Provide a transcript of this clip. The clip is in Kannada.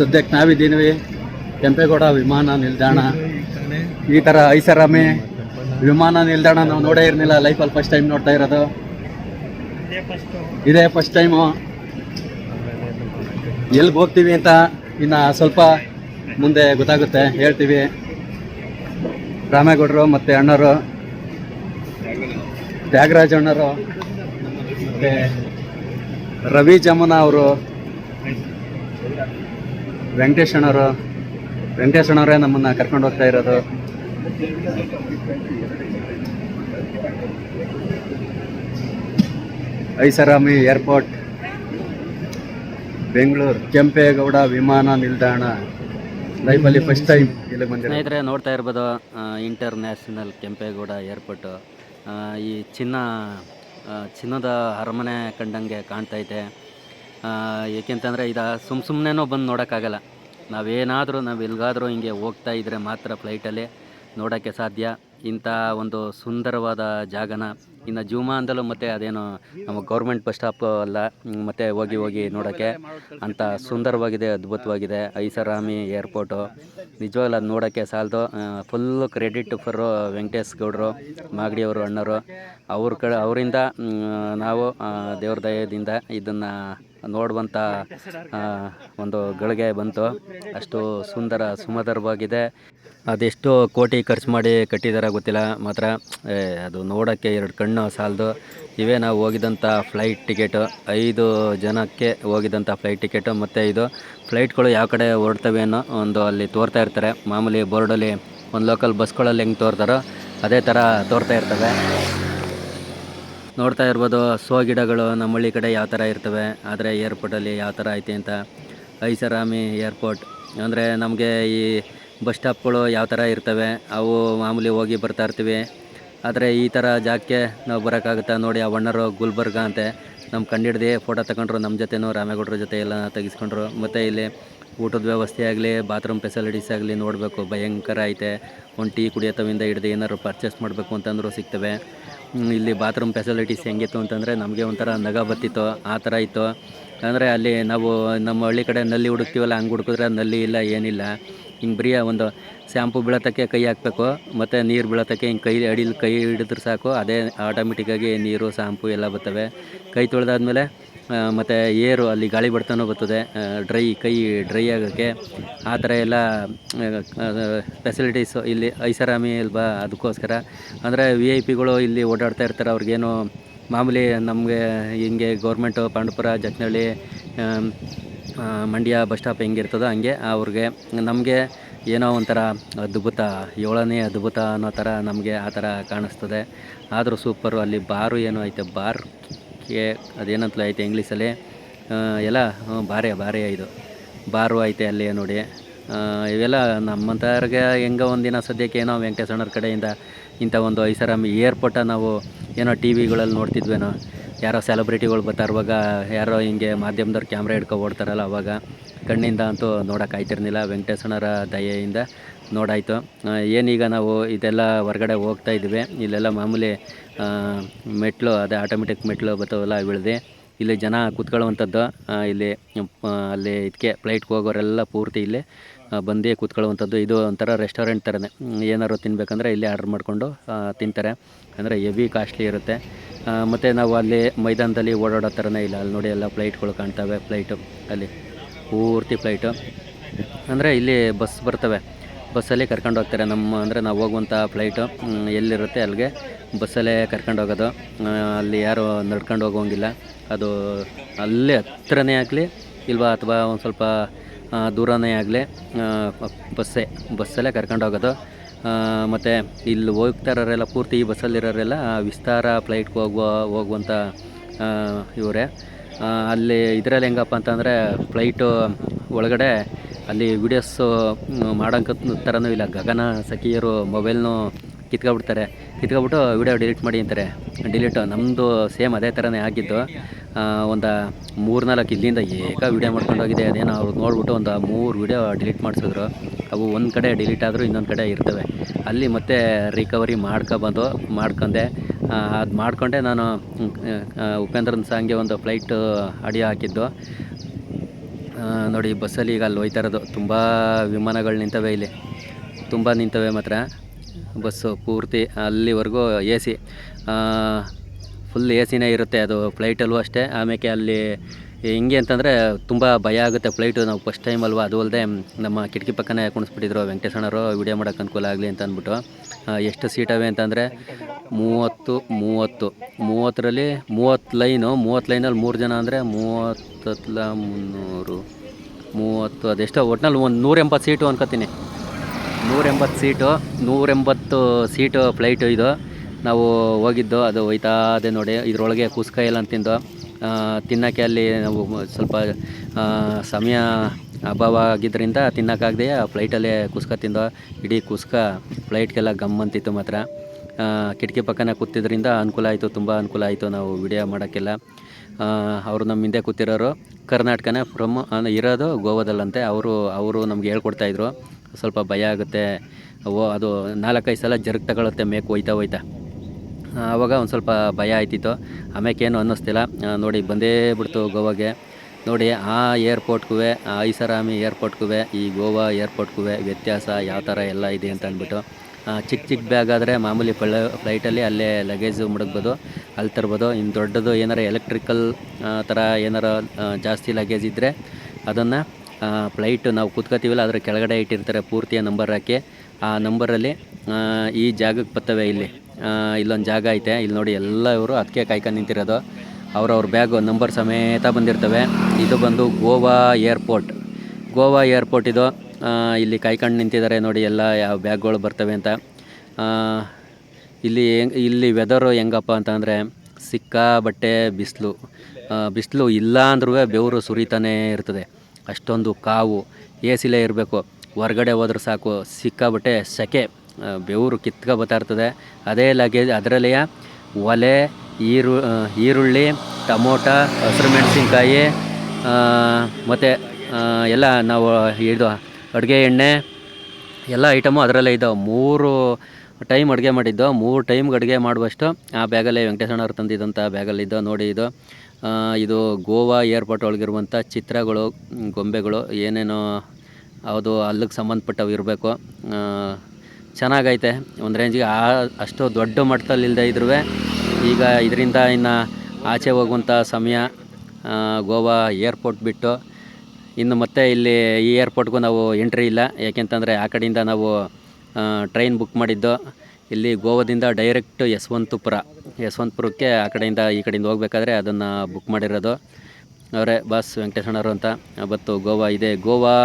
ಸದ್ಯಕ್ಕೆ ನಾವಿದ್ದೀವಿ. ಕೆಂಪೇಗೌಡ ವಿಮಾನ ನಿಲ್ದಾಣ. ಈ ಥರ ಐಷಾರಾಮಿ ವಿಮಾನ ನಿಲ್ದಾಣ ನಾವು ನೋಡೇ ಇರಲಿಲ್ಲ ಲೈಫಲ್ಲಿ ಫಸ್ಟ್ ಟೈಮ್ ನೋಡ್ತಾ ಇರೋದು. ಇದೇ ಫಸ್ಟ್ ಟೈಮು ಎಲ್ಲಿ ಹೋಗ್ತೀವಿ ಅಂತ ಇನ್ನು ಸ್ವಲ್ಪ ಮುಂದೆ ಗೊತ್ತಾಗುತ್ತೆ, ಹೇಳ್ತೀವಿ. ರಾಮೇಗೌಡರು ಮತ್ತು ಅಣ್ಣರು, ತ್ಯಾಗರಾಜ ಅಣ್ಣರು, ಮತ್ತು ರವಿ ಜಮುನಾ ಅವರು. ವೆಂಕಟೇಶ್ ಅಣ್ಣವರು ವೆಂಕಟೇಶ್ ಅಣ್ಣವರೇ ನಮ್ಮನ್ನು ಕರ್ಕೊಂಡು ಹೋಗ್ತಾ ಇರೋದು. ಐಸರಾಮಿ ಏರ್ಪೋರ್ಟ್ ಬೆಂಗಳೂರು ಕೆಂಪೇಗೌಡ ವಿಮಾನ ನಿಲ್ದಾಣ. ಲೈಫಲ್ಲಿ ಫಸ್ಟ್ ಟೈಮ್ ಇಲ್ಲಿ ಬಂದಿದೆ ಸ್ನೇಹಿತರೆ ನೋಡ್ತಾ ಇರ್ಬೋದು ಇಂಟರ್ನ್ಯಾಷನಲ್ ಕೆಂಪೇಗೌಡ ಏರ್ಪೋರ್ಟು. ಈ ಚಿನ್ನ ಚಿನ್ನದ ಅರಮನೆ ಕಂಡಂಗೆ ಕಾಣ್ತೈತೆ ಆ, ಏಕೆಂತಂದರೆ ಇದು ಸುಮ್ಮ ಸುಮ್ಮನೆ ಬಂದು ನೋಡೋಕ್ಕಾಗಲ್ಲ. ನಾವೇನಾದರೂ ನಾವು ಎಲ್ಲಿಗಾದರೂ ಹಿಂಗೆ ಹೋಗ್ತಾ ಇದ್ದರೆ ಮಾತ್ರ ಫ್ಲೈಟಲ್ಲಿ ನೋಡೋಕ್ಕೆ ಸಾಧ್ಯ. ಇಂಥ ಒಂದು ಸುಂದರವಾದ ಜಾಗನ ಇನ್ನು ಜೂಮಾ ಅಂದಲೂ ಮತ್ತು ಅದೇನು ನಮ್ಮ ಗೌರ್ಮೆಂಟ್ ಬಸ್ ಸ್ಟಾಪ್ ಅಲ್ಲ, ಮತ್ತು ಹೋಗಿ ಹೋಗಿ ನೋಡೋಕ್ಕೆ ಅಂಥ ಸುಂದರವಾಗಿದೆ, ಅದ್ಭುತವಾಗಿದೆ. ಐಸರಾಮಿ ಏರ್ಪೋರ್ಟು. ನಿಜವಾಗ್ಲೂ ಅದು ನೋಡೋಕ್ಕೆ ಸಾಲದು. ಫುಲ್ಲು ಕ್ರೆಡಿಟ್ ಫರ್ ವೆಂಕಟೇಶ್ ಗೌಡರು ಮಾಗಡಿಯವರು ಅಣ್ಣರು. ಅವ್ರ ಕಡೆ, ಅವರಿಂದ ನಾವು ದೇವ್ರ ದಯದಿಂದ ಇದನ್ನು ನೋಡುವಂಥ ಒಂದು ಗಳಿಗೆ ಬಂತು. ಅಷ್ಟು ಸುಂದರ ಸುಮಧುರವಾಗಿದೆ. ಅದೆಷ್ಟು ಕೋಟಿ ಖರ್ಚು ಮಾಡಿ ಕಟ್ಟಿದಾರ ಗೊತ್ತಿಲ್ಲ. ಮಾತ್ರ ಅದು ನೋಡೋಕ್ಕೆ ಎರಡು ಕಣ್ಣು ಸಾಲದು. ಇವೇ ನಾವು ಹೋಗಿದಂಥ ಫ್ಲೈಟ್ ಟಿಕೆಟು. ಐದು ಜನಕ್ಕೆ ಹೋಗಿದ್ದಂಥ ಫ್ಲೈಟ್ ಟಿಕೆಟು. ಮತ್ತು ಇದು ಫ್ಲೈಟ್ಗಳು ಯಾವ ಕಡೆ ಹೊರಡ್ತವೆ ಅನ್ನೋ ಒಂದು ಅಲ್ಲಿ ತೋರ್ತಾ ಇರ್ತಾರೆ. ಮಾಮೂಲಿ ಬೋರ್ಡಲ್ಲಿ ಒಂದು ಲೋಕಲ್ ಬಸ್ಗಳಲ್ಲಿ ಹೆಂಗೆ ತೋರ್ತಾರೋ ಅದೇ ಥರ ತೋರ್ತಾ ಇರ್ತವೆ. ನೋಡ್ತಾ ಇರ್ಬೋದು, ಸೋ ಗಿಡಗಳು ನಮ್ಮ ಹಳ್ಳಿ ಕಡೆ ಯಾವ ಥರ ಇರ್ತವೆ, ಆದರೆ ಏರ್ಪೋರ್ಟಲ್ಲಿ ಯಾವ ಥರ ಐತೆ ಅಂತ. ಐಷಾರಾಮಿ ಏರ್ಪೋರ್ಟ್, ಅಂದರೆ ನಮಗೆ ಈ ಬಸ್ ಸ್ಟಾಪ್ಗಳು ಯಾವ ಥರ ಇರ್ತವೆ, ಅವು ಮಾಮೂಲಿ ಹೋಗಿ ಬರ್ತಾ ಇರ್ತೀವಿ. ಆದರೆ ಈ ಥರ ಜಾಗಕ್ಕೆ ನಾವು ಬರೋಕ್ಕಾಗುತ್ತಾ ನೋಡಿ, ಆ ವಣ್ಣರು ಗುಲ್ಬರ್ಗ ಅಂತೆ. ನಮ್ಮ ಕಂಡಿಡ್ದು ಫೋಟೋ ತಗೊಂಡ್ರು, ನಮ್ಮ ಜೊತೆನೂ ರಾಮೇಗೌಡರ ಜೊತೆ ಎಲ್ಲ ತೆಗೆಸ್ಕೊಂಡ್ರು. ಮತ್ತು ಇಲ್ಲಿ ಊಟದ ವ್ಯವಸ್ಥೆ ಆಗಲಿ, ಬಾತ್ರೂಮ್ ಫೆಸಿಲಿಟೀಸ್ ಆಗಲಿ ನೋಡಬೇಕು. ಭಯಂಕರ ಐತೆ. ಒಂದು ಟೀ ಕುಡಿಯೋತವಿಂದ ಹಿಡ್ದು ಏನಾದ್ರು ಪರ್ಚೇಸ್ ಮಾಡಬೇಕು ಅಂತಂದರೂ ಸಿಗ್ತವೆ. ಇಲ್ಲಿ ಬಾತ್ರೂಮ್ ಫೆಸಿಲಿಟೀಸ್ ಹೆಂಗಿತ್ತು ಅಂತಂದರೆ ನಮಗೆ ಒಂಥರ ನಗ ಬತ್ತಿತ್ತು ಆ ಥರ ಇತ್ತು. ಅಂದರೆ ಅಲ್ಲಿ ನಾವು ನಮ್ಮ ಹಳ್ಳಿ ಕಡೆ ನಲ್ಲಿ ಹುಡುಕ್ತೀವಲ್ಲ, ಹಂಗೆ ಹುಡುಕಿದ್ರೆ ನಲ್ಲಿ ಇಲ್ಲ, ಏನಿಲ್ಲ. ಹಿಂಗೆ ಬರೀ ಒಂದು ಶ್ಯಾಂಪು ಬೀಳೋತಕ್ಕೆ ಕೈ ಹಾಕಬೇಕು, ಮತ್ತು ನೀರು ಬೀಳೋತಕ್ಕೆ ಹಿಂಗೆ ಕೈ ಅಡಿಲಿ ಕೈ ಹಿಡಿದ್ರೆ ಸಾಕು. ಅದೇ ಆಟೋಮೆಟಿಕ್ಕಾಗಿ ನೀರು ಶಾಂಪು ಎಲ್ಲ ಬರ್ತವೆ. ಕೈ ತೊಳೆದಾದ್ಮೇಲೆ ಮತ್ತು ಏರು ಅಲ್ಲಿ ಗಾಳಿ ಬಡ್ತಾನೂ ಬರ್ತದೆ ಡ್ರೈ ಕೈ ಡ್ರೈ ಆಗೋಕ್ಕೆ. ಆ ಥರ ಎಲ್ಲ ಫೆಸಿಲಿಟೀಸು ಇಲ್ಲಿ ಐಷಾರಾಮಿ ಅಲ್ವಾ ಅದಕ್ಕೋಸ್ಕರ. ಅಂದರೆ ವಿ ಐ ಪಿಗಳು ಇಲ್ಲಿ ಓಡಾಡ್ತಾ ಇರ್ತಾರೆ. ಅವ್ರಿಗೇನು ಮಾಮೂಲಿ ನಮಗೆ ಹಿಂಗೆ ಗೌರ್ಮೆಂಟು ಪಾಂಡುಪುರ ಜಕ್ನಳ್ಳಿ ಆಮ್, ಮಂಡ್ಯ ಬಸ್ ಸ್ಟಾಪ್ ಹೆಂಗಿರ್ತದೋ ಹಂಗೆ ಅವ್ರಿಗೆ ನಮಗೆ ಏನೋ ಒಂಥರ ಅದ್ಭುತ ಏಳನೇ ಅದ್ಭುತ ಅನ್ನೋ ಥರ ನಮಗೆ ಆ ಥರ ಕಾಣಿಸ್ತದೆ. ಆದರೂ ಸೂಪರು ಅಲ್ಲಿ ಬಾರು ಏನೋ ಐತೆ? ಬಾರ್. ಕೆ, ಅದೇನಂತಲೇ ಐತೆ ಇಂಗ್ಲೀಷಲ್ಲಿ ಎಲ್ಲ ಭಾರಿ ಭಾರಿ ಇದು. ಬಾರು ಐತೆ ಅಲ್ಲಿ ನೋಡಿ. ಇವೆಲ್ಲ ನಮ್ಮಂಥವ್ರಿಗೆ ಹೆಂಗೋ ಒಂದಿನ ಸದ್ಯಕ್ಕೆ ಏನೋ ವೆಂಕಟೇಶ್ವರ ಕಡೆಯಿಂದ ಇಂಥ ಒಂದು ಐಷಾರಾಮಿ ಏರ್ಪೋರ್ಟ ನಾವು ಏನೋ ಟಿ ವಿಗಳಲ್ಲಿ ನೋಡ್ತಿದ್ವೇನೋ. ಯಾರೋ ಸೆಲೆಬ್ರಿಟಿಗಳು ಬರ್ತಾ ಇರುವಾಗ ಯಾರೋ ಹಿಂಗೆ ಮಾಧ್ಯಮದವ್ರು ಕ್ಯಾಮ್ರಾ ಹಿಡ್ಕೊ ಓಡ್ತಾರಲ್ಲ ಅವಾಗ. ಕಣ್ಣಿಂದ ಅಂತೂ ನೋಡೋಕೆ ಆಯ್ತಿರ್ಲಿಲ್ಲ. ವೆಂಕಟೇಶ್ವರರ ದಯೆಯಿಂದ ನೋಡಾಯಿತು. ಏನೀಗ ನಾವು ಇದೆಲ್ಲ ಹೊರಗಡೆ ಹೋಗ್ತಾ ಇದ್ವಿ. ಇಲ್ಲೆಲ್ಲ ಮಾಮೂಲಿ ಮೆಟ್ಲು, ಅದೇ ಆಟೋಮೆಟಿಕ್ ಮೆಟ್ಲು ಬರ್ತಾವೆಲ್ಲ ಇಳಿದು ಇಲ್ಲಿ ಜನ ಕೂತ್ಕೊಳ್ಳುವಂಥದ್ದು ಇಲ್ಲಿ ಅಲ್ಲಿ ಇದಕ್ಕೆ ಫ್ಲೈಟ್ಗೆ ಹೋಗೋರೆಲ್ಲ ಪೂರ್ತಿ ಇಲ್ಲಿ ಬಂದೇ ಕೂತ್ಕೊಳ್ಳುವಂಥದ್ದು. ಇದು ಒಂಥರ ರೆಸ್ಟೋರೆಂಟ್ ಥರನೇ ಏನಾದ್ರು ತಿನ್ನಬೇಕಂದ್ರೆ ಇಲ್ಲಿ ಆರ್ಡ್ರ್ ಮಾಡಿಕೊಂಡು ತಿಂತಾರೆ. ಅಂದರೆ ಹೆವಿ ಕಾಸ್ಟ್ಲಿ ಇರುತ್ತೆ. ಮತ್ತು ನಾವು ಅಲ್ಲಿ ಮೈದಾನದಲ್ಲಿ ಓಡಾಡೋ ಥರನೇ ಇಲ್ಲ. ಅಲ್ಲಿ ನೋಡಿ ಎಲ್ಲ ಫ್ಲೈಟ್ಗಳು ಕಾಣ್ತವೆ ಫ್ಲೈಟು ಅಲ್ಲಿ. ಪೂರ್ತಿ ಫ್ಲೈಟು ಅಂದರೆ ಇಲ್ಲಿ ಬಸ್ ಬರ್ತವೆ. ಬಸ್ಸಲ್ಲಿ ಕರ್ಕೊಂಡು ಹೋಗ್ತಾರೆ ನಮ್ಮ, ಅಂದರೆ ನಾವು ಹೋಗುವಂಥ ಫ್ಲೈಟು ಎಲ್ಲಿರುತ್ತೆ ಅಲ್ಲಿಗೆ ಬಸ್ಸಲ್ಲೇ ಕರ್ಕೊಂಡು ಹೋಗೋದು. ಅಲ್ಲಿ ಯಾರು ನಡ್ಕೊಂಡು ಹೋಗೋಂಗಿಲ್ಲ ಅದು ಅಲ್ಲೇ ಹತ್ತಿರನೇ ಆಗಲಿ ಇಲ್ವಾ ಅಥವಾ ಒಂದು ಸ್ವಲ್ಪ ದೂರನೇ ಆಗಲಿ ಬಸ್ಸೇ ಬಸ್ಸಲ್ಲೇ ಕರ್ಕೊಂಡು ಹೋಗೋದು. ಮತ್ತು ಇಲ್ಲಿ ಹೋಗ್ತಾ ಇರೋರೆಲ್ಲ ಪೂರ್ತಿ ಈ ಬಸ್ಸಲ್ಲಿರೋರೆಲ್ಲ ವಿಸ್ತಾರ ಫ್ಲೈಟ್ಗೆ ಹೋಗುವ ಹೋಗುವಂಥ ಇವರೇ. ಅಲ್ಲಿ ಇದರಲ್ಲಿ ಹೆಂಗಪ್ಪ ಅಂತಂದರೆ ಫ್ಲೈಟು ಒಳಗಡೆ ಅಲ್ಲಿ ವೀಡಿಯೋಸು ಮಾಡೋಂಕ ಥರನೂ ಇಲ್ಲ. ಗಗನ, ಸಖಿಯರು, ಮೊಬೈಲ್ನು ಕಿತ್ಕೊಬಿಡ್ತಾರೆ ಕಿತ್ಕೊಬಿಟ್ಟು ವೀಡಿಯೋ ಡಿಲೀಟ್ ಮಾಡಿ ಅಂತಾರೆ. ಡಿಲೀಟು ನಮ್ಮದು ಸೇಮ್ ಅದೇ ಥರನೇ ಆಗಿದ್ದು. ಒಂದು ಮೂರು ನಾಲ್ಕು ಇಲ್ಲಿಂದ ಏಕ ವೀಡಿಯೋ ಮಾಡ್ಕೊಂಡೋಗಿದೆ ಅದೇನೋ ಅವ್ರು ನೋಡ್ಬಿಟ್ಟು ಒಂದು ಮೂರು ವಿಡಿಯೋ ಡಿಲೀಟ್ ಮಾಡಿಸಿದ್ರು. ಅವು ಒಂದು ಕಡೆ ಡಿಲೀಟ್ ಆದರೂ ಇನ್ನೊಂದು ಕಡೆ ಇರ್ತವೆ. ಅಲ್ಲಿ ಮತ್ತೆ ರಿಕವರಿ ಮಾಡ್ಕೊಬಂದು ಮಾಡ್ಕೊಂಡೆ. ಅದು ಮಾಡಿಕೊಂಡೆ ನಾನು ಉಪೇಂದ್ರನ ಸಾಂಗೆ ಸಾಂಗ್ಗೆ ಒಂದು ಫ್ಲೈಟ್ ಆಡಿಯೋ ಹಾಕಿದ್ದು. ನೋಡಿ, ಬಸ್ಸಲ್ಲಿ ಈಗ ಅಲ್ಲಿ ಹೋಯ್ತಾ ಇರೋದು. ತುಂಬ ವಿಮಾನಗಳು ನಿಂತವೆ ಇಲ್ಲಿ. ತುಂಬ ನಿಂತವೆ ಮಾತ್ರ. ಬಸ್ಸು ಪೂರ್ತಿ ಅಲ್ಲಿವರೆಗೂ ಎ ಸಿ. ಫುಲ್ ಎ ಸಿನೇ ಇರುತ್ತೆ ಅದು. ಫ್ಲೈಟಲ್ಲೂ ಅಷ್ಟೇ. ಆಮೇಲೆ ಅಲ್ಲಿ ಹಿಂಗೆ ಅಂತಂದರೆ ತುಂಬ ಭಯ ಆಗುತ್ತೆ. ಫ್ಲೈಟು ನಾವು ಫಸ್ಟ್ ಟೈಮ್ ಅಲ್ವಾ? ಅದು ಅಲ್ಲದೆ ನಮ್ಮ ಕಿಟಕಿ ಪಕ್ಕನೇ ಕುಣಿಸ್ಬಿಟ್ಟಿದ್ರು ವೆಂಕಟೇಶಣ್ಣವರು ವಿಡಿಯೋ ಮಾಡೋಕ್ಕೆ ಅನುಕೂಲ ಆಗಲಿ ಅಂತ ಅಂದ್ಬಿಟ್ಟು ಎಷ್ಟು ಸೀಟವೆ ಅಂತಂದರೆ ಮೂವತ್ತು ಮೂವತ್ತು. ಮೂವತ್ತರಲ್ಲಿ ಮೂವತ್ತು ಲೈನು ಮೂವತ್ತು ಲೈನಲ್ಲಿ ಮೂರು ಜನ ಅಂದರೆ ಮೂವತ್ತತ್ಲ ಮುನ್ನೂರು. ಮೂವತ್ತು, ಅದೆಷ್ಟೋ? ಒಟ್ನಲ್ಲಿ ಒಂದು ನೂರ ಎಂಬತ್ತು ಸೀಟು ಅನ್ಕೋತೀನಿ. ನೂರ ಎಂಬತ್ತು ಸೀಟು ನೂರ ಎಂಬತ್ತು ಸೀಟು ಫ್ಲೈಟು ಇದು. ನಾವು ಹೋಗಿದ್ದು, ಅದು ಹೋಯ್ತಾ ಇದೆ ನೋಡಿ. ಇದರೊಳಗೆ ಕುಸ್ಕಾಯಿಲ್ಲ ಎಲ್ಲ ತಿಂದು. ತಿನ್ನೋಕ್ಕೆ ಅಲ್ಲಿ ನಾವು ಸ್ವಲ್ಪ ಸಮಯ ಅಭಾವ ಆಗಿದ್ದರಿಂದ ತಿನ್ನೋಕ್ಕಾಗದೆ ಆ ಫ್ಲೈಟಲ್ಲೇ ಕುಸ್ಕ ತಿಂದು, ಇಡೀ ಕುಸ್ಕ ಫ್ಲೈಟ್ಗೆಲ್ಲ ಗಮ್ ಅಂತಿತ್ತು ಮಾತ್ರ. ಕಿಟಕಿ ಪಕ್ಕನ ಕೂತಿದ್ರಿಂದ ಅನುಕೂಲ ಆಯಿತು, ತುಂಬ ಅನುಕೂಲ ಆಯಿತು ನಾವು ವಿಡಿಯೋ ಮಾಡೋಕ್ಕೆಲ್ಲ. ಅವರು ನಮ್ಮ ಹಿಂದೆ ಕೂತಿರೋರು ಕರ್ನಾಟಕನೇ ಫ್ರಮ್ ಇರೋದು ಗೋವಾದಲ್ಲಂತೆ. ಅವರು ಅವರು ನಮ್ಗೆ ಹೇಳ್ಕೊಡ್ತಾಯಿದ್ರು ಸ್ವಲ್ಪ ಭಯ ಆಗುತ್ತೆ, ಓ, ಅದು ನಾಲ್ಕೈದು ಸಲ ಜರ್ಗ್ ತಗೊಳುತ್ತೆ, ಮೇಕ್ ಹೋಯ್ತಾ ಹೋಯ್ತಾ. ಆವಾಗ ಒಂದು ಸ್ವಲ್ಪ ಭಯ ಆಯ್ತಿತ್ತು. ಆಮೇಕೇನು ಅನ್ನಿಸ್ತಿಲ್ಲ. ನೋಡಿ ಬಂದೇ ಬಿಡ್ತು ಗೋವಾಗೆ. ನೋಡಿ ಆ ಏರ್ಪೋರ್ಟ್ಗೂ ಆ ಐಸರಾಮಿ ಏರ್ಪೋರ್ಟ್ಗೂ ಈ ಗೋವಾ ಏರ್ಪೋರ್ಟ್ಗೂ ವ್ಯತ್ಯಾಸ ಯಾವ ಥರ ಎಲ್ಲ ಇದೆ ಅಂತ ಅಂದ್ಬಿಟ್ಟು. ಚಿಕ್ಕ ಚಿಕ್ಕ ಬ್ಯಾಗ್ ಆದರೆ ಮಾಮೂಲಿ ಫ್ಲ ಫ್ಲೈಟಲ್ಲಿ ಅಲ್ಲೇ ಲಗೇಜು ಮುಡಗ್ಬೋದು, ಅಲ್ಲಿ ತರ್ಬೋದು. ಇನ್ನು ದೊಡ್ಡದು ಏನಾರ ಎಲೆಕ್ಟ್ರಿಕಲ್ ಥರ ಏನಾರ ಜಾಸ್ತಿ ಲಗೇಜ್ ಇದ್ದರೆ ಅದನ್ನು ಫ್ಲೈಟ್ ನಾವು ಕೂತ್ಕೋತೀವಲ್ಲ ಅದರ ಕೆಳಗಡೆ ಇಟ್ಟಿರ್ತಾರೆ ಪೂರ್ತಿಯ ನಂಬರ್ ಹಾಕಿ. ಆ ನಂಬರಲ್ಲಿ ಈ ಜಾಗಕ್ಕೆ ಬರ್ತವೆ ಇಲ್ಲಿ. ಇಲ್ಲೊಂದು ಜಾಗ ಐತೆ. ಇಲ್ಲಿ ನೋಡಿ ಎಲ್ಲ ಇವರು ಅದಕ್ಕೆ ಕಾಯ್ಕೊಂಡು ನಿಂತಿರೋದು. ಅವ್ರವ್ರ ಬ್ಯಾಗು ನಂಬರ್ ಸಮೇತ ಬಂದಿರ್ತವೆ. ಇದು ಬಂದು ಗೋವಾ ಏರ್ಪೋರ್ಟ್. ಗೋವಾ ಏರ್ಪೋರ್ಟ್ ಇದು. ಇಲ್ಲಿ ಕಾಯ್ಕೊಂಡು ನಿಂತಿದ್ದಾರೆ ನೋಡಿ ಎಲ್ಲ ಯಾವ ಬ್ಯಾಗ್ಗಳು ಬರ್ತವೆ ಅಂತ. ಇಲ್ಲಿ ಇಲ್ಲಿ ವೆದರು ಹೆಂಗಪ್ಪ ಅಂತಂದರೆ ಸಿಕ್ಕಾಬಟ್ಟೆ ಬಿಸಿಲು. ಬಿಸಿಲು ಇಲ್ಲ ಅಂದ್ರೂ ಬೆವರು ಸುರಿತಾನೇ ಇರ್ತದೆ. ಅಷ್ಟೊಂದು ಕಾವು. ಎ ಸಿಲೇ ಇರಬೇಕು. ಹೊರ್ಗಡೆ ಹೋದ್ರೆ ಸಾಕು. ಸಿಕ್ಕಾಬಟ್ಟೆ ಸೆಕೆ. ಬೆವರು ಕಿತ್ಕೊ ಬರ್ತಾ ಇರ್ತದೆ. ಅದೇ ಲಗೇಜ್ ಅದರಲ್ಲಿಯ ಒಲೆ, ಈರು ಈರುಳ್ಳಿ, ಟಮೋಟ, ಹಸಿರು ಮೆಣಸಿನ್ಕಾಯಿ ಮತ್ತು ಎಲ್ಲ ನಾವು ಇದು ಅಡುಗೆ ಎಣ್ಣೆ, ಎಲ್ಲ ಐಟಮು ಅದರಲ್ಲೇ ಇದ್ದಾವೆ. ಮೂರು ಟೈಮ್ ಅಡುಗೆ ಮಾಡಿದ್ದು. ಮೂರು ಟೈಮ್ಗೆ ಅಡುಗೆ ಮಾಡುವಷ್ಟು ಆ ಬ್ಯಾಗಲ್ಲೇ ವೆಂಕಟೇಶಣ್ಣವ್ರು ತಂದಿದ್ದಂಥ ಬ್ಯಾಗಲ್ಲಿದ್ದು ನೋಡಿ ಇದು ಇದು ಗೋವಾ ಏರ್ಪೋರ್ಟ್ ಒಳಗಿರುವಂಥ ಚಿತ್ರಗಳು, ಗೊಂಬೆಗಳು ಏನೇನೋ, ಅದು ಅಲ್ಲಿಗೆ ಸಂಬಂಧಪಟ್ಟವು ಇರಬೇಕು. ಚೆನ್ನಾಗೈತೆ, ಒಂದು ರೇಂಜಿಗೆ ಆ ಅಷ್ಟು ದೊಡ್ಡ ಮಟ್ಟದಲ್ಲಿ ಇಲ್ಲದೆ ಇದ್ರೂ ಈಗ ಇದರಿಂದ ಇನ್ನು ಆಚೆ ಹೋಗುವಂಥ ಸಮಯ ಗೋವಾ ಏರ್ಪೋರ್ಟ್ ಬಿಟ್ಟು, ಇನ್ನು ಮತ್ತೆ ಇಲ್ಲಿ ಈ ಏರ್ಪೋರ್ಟ್ಗೂ ನಾವು ಎಂಟ್ರಿ ಇಲ್ಲ ಏಕೆಂತಂದರೆ ಆ ಕಡೆಯಿಂದ ನಾವು ಟ್ರೈನ್ ಬುಕ್ ಮಾಡಿದ್ದು, ಇಲ್ಲಿ ಗೋವಾದಿಂದ ಡೈರೆಕ್ಟ್ ಯಶವಂತಪುರ ಯಶವಂತಪುರಕ್ಕೆ ಆ ಕಡೆಯಿಂದ ಈ ಕಡೆಯಿಂದ ಹೋಗ್ಬೇಕಾದ್ರೆ ಅದನ್ನು ಬುಕ್ ಮಾಡಿರೋದು. ಅವರೇ, ಬಾಸ್ ವೆಂಕಟೇಶಣ್ಣವರು ಅಂತ ಬತ್ತು ಗೋವಾ ಇದೆ. ಗೋವಾ